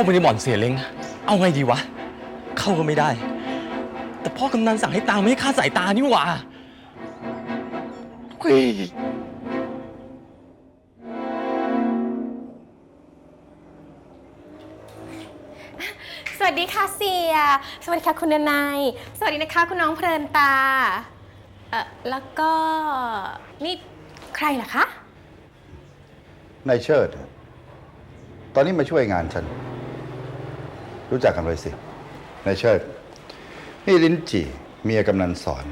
าไปในบ่อนเสียเล้งเอาไงดีวะ เข้าก็ไม่ได้ แต่พ่อกำนันสั่งให้ตามไม่ให้คลาดสายตานี่หว่าเฮ้ยสวัสดีค่ะเสีย สวัสดีค่ะคุณนายสวัสดีนะคะคุณน้องเพลินตา เอ่อแล้วก็นี่ใครล่ะคะ นายเชิด ตอนนี้มาช่วยงานฉัน รู้จักกันไว้สินายเชิดนี่ลิ้นจี่เมียกำนันสอน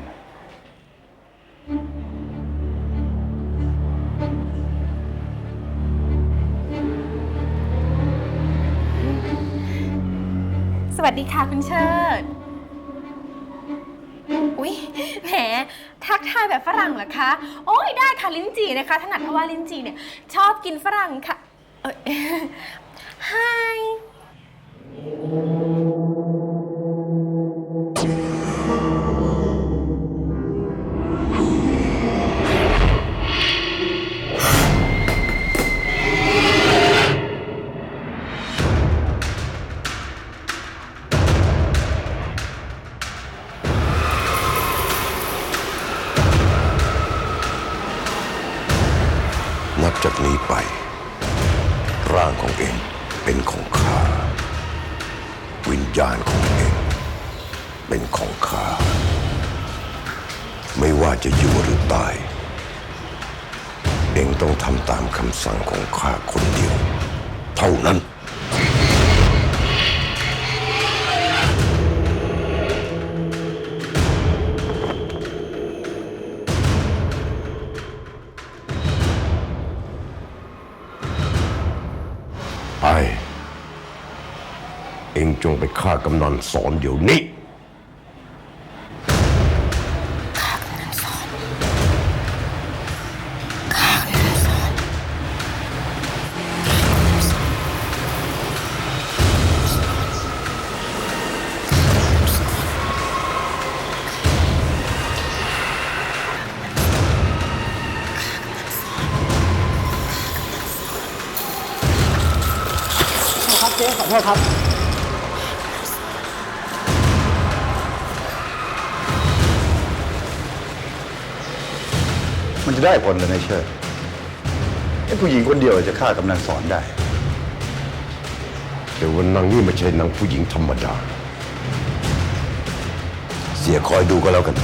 สวัสดีค่ะคุณเชิด อุ๊ย แหม ทักทายแบบฝรั่งเหรอคะ โอ้ยได้ค่ะลิ้นจี่นะคะ ถนัดเพราะว่าลิ้นจี่เนี่ย ชอบกินฝรั่งค่ะ เอ้ย Hi นับจากนี้ไป ร่างของเองเป็นของข้า วิญญาณของเองเป็นของข้า ไม่ว่าจะอยู่หรือตาย เองต้องทำตามคำสั่งของข้าคนเดียว เท่านั้น จงไปฆ่ากำนันสอนเดี๋ยวนี้ครับเจ๊ขอโทษครับ จะได้ผลเลยนายเชิดไอ้ผู้หญิงคนเดียวจะฆ่ากำนันสอนได้ แต่ว่านางนี่ไม่ใช่นางผู้หญิงธรรมดา เสียคอยดูก็แล้วกัน